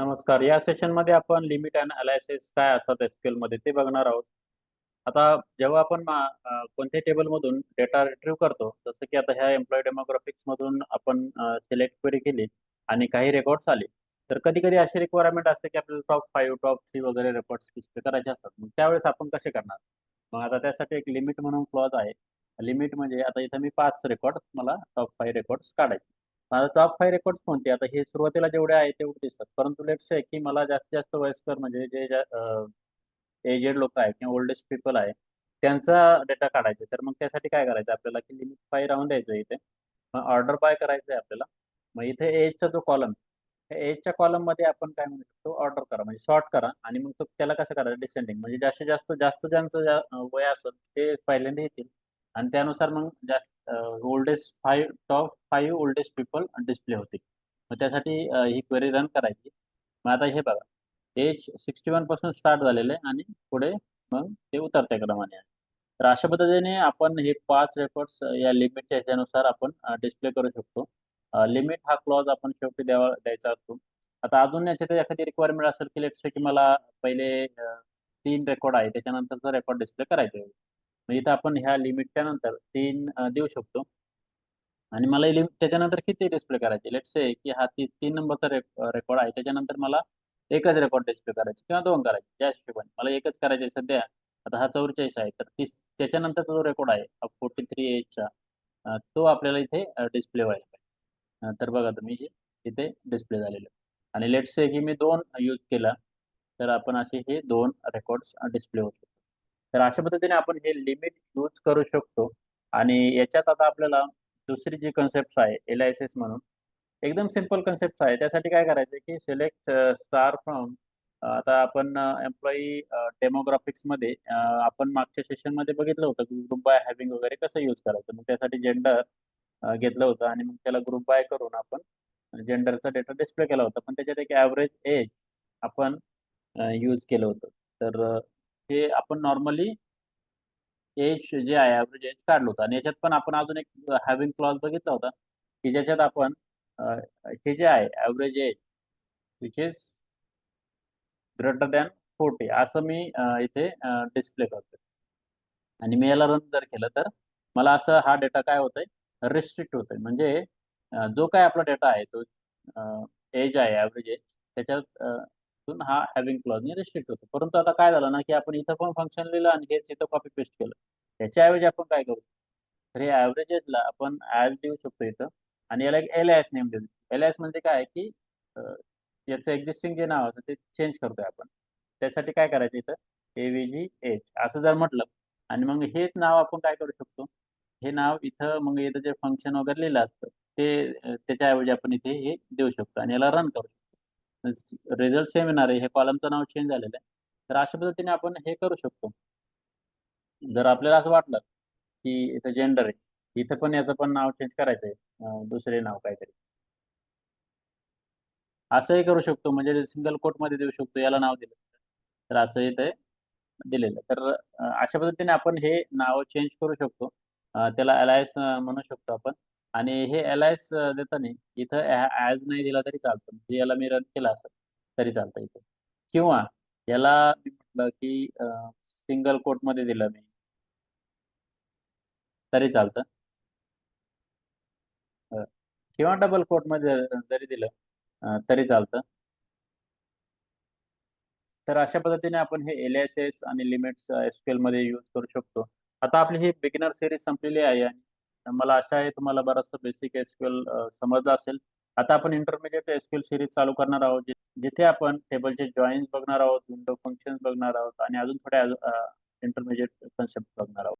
नमस्कार. या सेशनमध्ये आपण लिमिट अँड अलायसिस काय असतात एसक्यूएलमध्ये ते बघणार आहोत. आता जेव्हा आपण कोणत्या टेबल मधून डेटा रिट्रीव्ह करतो, जसं की आता ह्या एम्प्लॉय डेमोग्राफिक्स मधून आपण सिलेक्ट क्वेरी केली आणि काही रेकॉर्ड्स आले. तर कधी-कधी अशी रिक्वायरमेंट असते, की आपल्याला टॉप फाईव्ह टॉप थ्री वगैरे रेकॉर्ड्स डिस्प्ले करायचे असतात. मग त्यावेळेस आपण कसे करणार? मग आता त्यासाठी एक लिमिट म्हणून क्लॉज आहे. लिमिट म्हणजे आता इथं मी पाच रेकॉर्ड मला टॉप फाईव्ह रेकॉर्ड्स काढायचे. माझा टॉप फाय रेकॉर्ड कोणते? आता हे सुरुवातीला जेवढे आहे तेवढे दिसतात. परंतु लेट्स आहे की मला जास्तीत जास्त वयस्कर म्हणजे जे एजेड लोक आहेत किंवा ओल्डेस्ट पीपल आहे, त्यांचा डेटा काढायचा तर मग त्यासाठी काय करायचं आपल्याला, की लिमिट फाय राहून द्यायचं इथे. मग ऑर्डर बाय करायचं आहे आपल्याला. मग इथे एजचा जो कॉलम एजच्या कॉलममध्ये आपण काय म्हणू शकतो, ऑर्डर करा म्हणजे सॉर्ट करा आणि मग तो त्याला कसं करायचं डिसेंडिंग म्हणजे जास्तीत जास्त जास्त ज्यांचं वय असेल ते पहिल्यांदा येतील आणि त्यानुसार मग जास्त oldest five top five oldest people display होते मग त्यासाठी ही क्वेरी रन करायची. मग आता हे बघा, एज 61 पासून स्टार्ट झालेलं आहे आणि पुढे मग ते उतरत्या क्रमाने आहे. तर अशा पद्धतीने आपण हे पाच रेकॉर्ड्स या लिमिटच्या ह्याच्यानुसार आपण डिस्प्ले करू शकतो. लिमिट हा क्लॉज आपण शेवटी द्यावा द्यायचा असतो. आता अजून याच्यात एखादी रिक्वायरमेंट असेल, की लेट्स से की मला पहिले तीन रेकॉर्ड आहे त्याच्यानंतरचा रेकॉर्ड डिस्प्ले करायचा आहे. मग इथं आपण ह्या लिमिटच्या नंतर तीन देऊ शकतो. आणि मला लिमिट त्याच्यानंतर किती डिस्प्ले करायचे लेट्स से की हा ती तीन नंबरचा रेकॉर्ड आहे. त्याच्यानंतर मला एकच रेकॉर्ड डिस्प्ले करायचे किंवा दोन करायचे त्या हिशोबाने. मला एकच करायचे सध्या. आता हा 44 आहे. तर तीस त्याच्यानंतरचा जो रेकॉर्ड आहे 43 एजचा तो आपल्याला इथे डिस्प्ले व्हायला पाहिजे. तर बघा तुम्ही इथे डिस्प्ले झालेलं आणि लेट्स से की मी दोन यूज केला, तर आपण असे हे दोन रेकॉर्ड्स डिस्प्ले होते तर अशा पद्धतीने आपण हे लिमिट यूज करू शकतो आणि याच्यात आता आपल्याला दुसरी जी कन्सेप्ट आहे एल-आय-सी-एस म्हणून, एकदम सिंपल कन्सेप्ट आहे. त्यासाठी काय करायचं की सिलेक्ट स्टार फ्रॉम आता आपण एम्प्लॉयी डेमोग्राफिक्समध्ये आपण मागच्या सेशनमध्ये बघितलं होतं, की ग्रुप बाय हॅविंग वगैरे कसं यूज करायचं. मग त्यासाठी जेंडर घेतलं होतं आणि मग त्याला ग्रुप बाय करून आपण जेंडरचा डेटा डिस्प्ले केला होता. पण त्याच्यात एक ॲव्हरेज एज आपण यूज केलं होतं. तर हे आपण नॉर्मली एज जे आहे एव्हरेज एज काढलं होतं आणि याच्यात पण आपण अजून एक हॅविंग क्लॉज बघितला होता, की ज्याच्यात आपण हे जे आहे average age which is greater than 40 असं मी इथे डिस्प्ले करतोय. आणि मी याला रन जर केलं तर मला असं हा डेटा काय होतोय रिस्ट्रिक्ट होतोय. म्हणजे जो काय आपला डेटा आहे तो एज आहे एव्हरेज एज त्याच्यात अ, हा हॅविंग क्लॉजने रिस्ट्रिक्ट होतो. परंतु आता काय झालं ना, की आपण इथं पण फंक्शन लिहिलं आणि हेच इथं कॉपी पेस्ट केलं. त्याच्याऐवजी आपण काय करू? तर हे एव्हरेज आपण ॲज देऊ शकतो इथं आणि याला एक एल एस नेम देऊ. एल एस म्हणजे काय की याचं एक्झिस्टिंग जे नाव असतं ते चेंज करतोय आपण. त्यासाठी काय करायचं इथं ए व्हीली एच असं जर म्हटलं आणि मग हेच नाव आपण काय करू शकतो, हे नाव इथं मग इथं जे फंक्शन वगैरे लिहिलं असतं ते त्याच्याऐवजी आपण इथे हे देऊ शकतो आणि याला रन करू शकतो. रिझल्ट सेम येणार आहे. हे कॉलमचं नाव चेंज झालेलं आहे. तर अशा पद्धतीने आपण हे करू शकतो. जर आपल्याला असं वाटलं, की इथं जेंडर आहे. इथं पण याचं पण नाव चेंज करायचं आहे. दुसरे नाव काहीतरी. असंही करू शकतो म्हणजे सिंगल कोटमध्ये देऊ शकतो. याला नाव दिलं. तर असं इथे दिलेलं. तर अशा पद्धतीने आपण हे नाव चेंज करू शकतो. त्याला अलायन्स म्हणू शकतो आपण आणि हे अलायन्स देताना इथं ॲज नाही दिला तरी चालतं. म्हणजे याला मी रन केला असेल तरी चालतं इथे. किंवा याला मी म्हटलं, की सिंगल सिंगल कोटमध्ये दिलं मी. तरी चालतं. किंवा डबल कोटमध्ये जरी दिलं तरी चालतं. तर अशा पद्धतीने आपण हे एल एस एस आणि लिमिट्स एसपीएलमध्ये युज यूज करू शकतो. आता आपली ही बिगिनर सीरीज संपलेली आहे आणि मला आशा आहे तुम्हाला बराचसा बेसिक एस्क्युअल समजलं असेल. आता आपण इंटरमिडिएट एस्क्युअल सिरीज चालू करणार आहोत. जिथे आपण टेबलचे जॉइन्स बघणार आहोत, विंडो फंक्शन्स बघणार आहोत आणि अजून थोड्या अ, इंटरमिडिएट कन्सेप्ट बघणार आहोत.